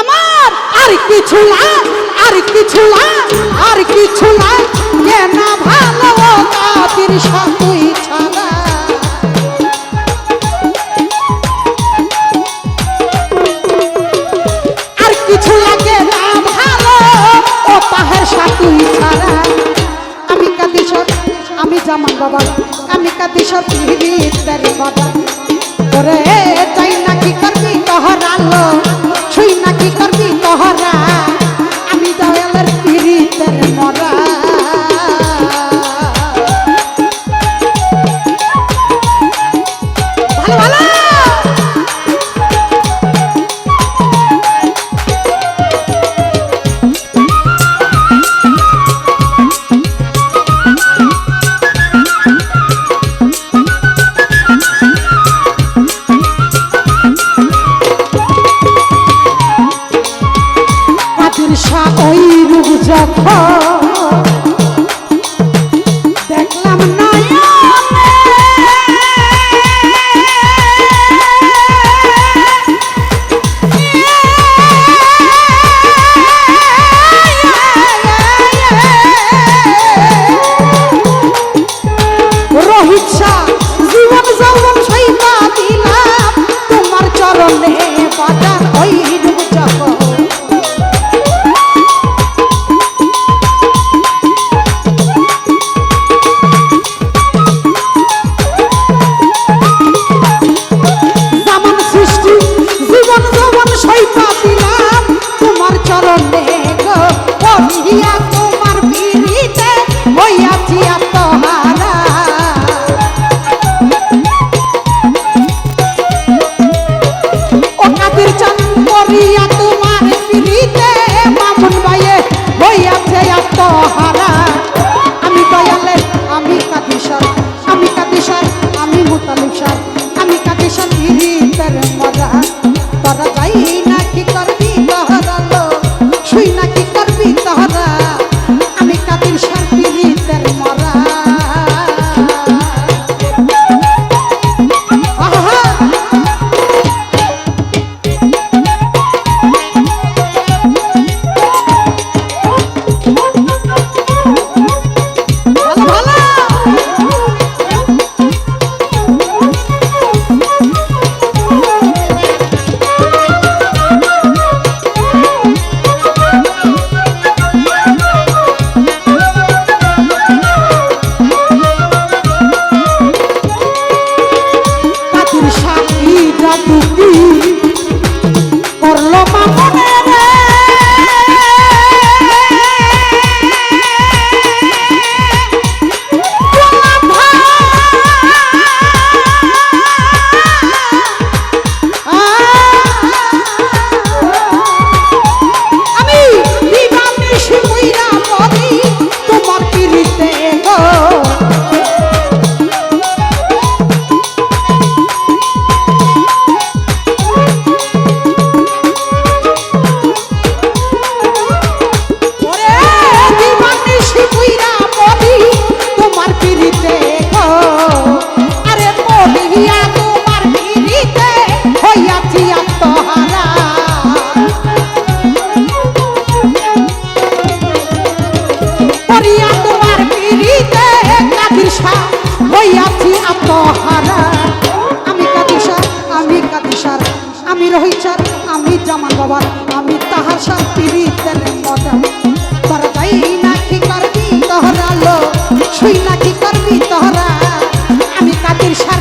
আমার আর কিছু না, আর কিছু না, আর কিছু না, কেন ভালো কাতির সাথুই ছাড়া আর কিছু লাগে না, ভালো ও পাহাড় সাথুই ছাড়া আমি কাদিসর আমি জামান বাবা, আমি কাদিসর পিড়িতের বাবা। ওরে ছুই হইয়াছি আত্মহারা। আমি কাদিসার আমি কাদিসার আমি রহিচার, আমি জামান বাবার। আমি তাহার সার পিড়িতের মজা। তোরা যাই না কি করবি তহরালো শুই না কি করবি তহরা। আমি কাদির সার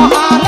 Oh, oh, oh.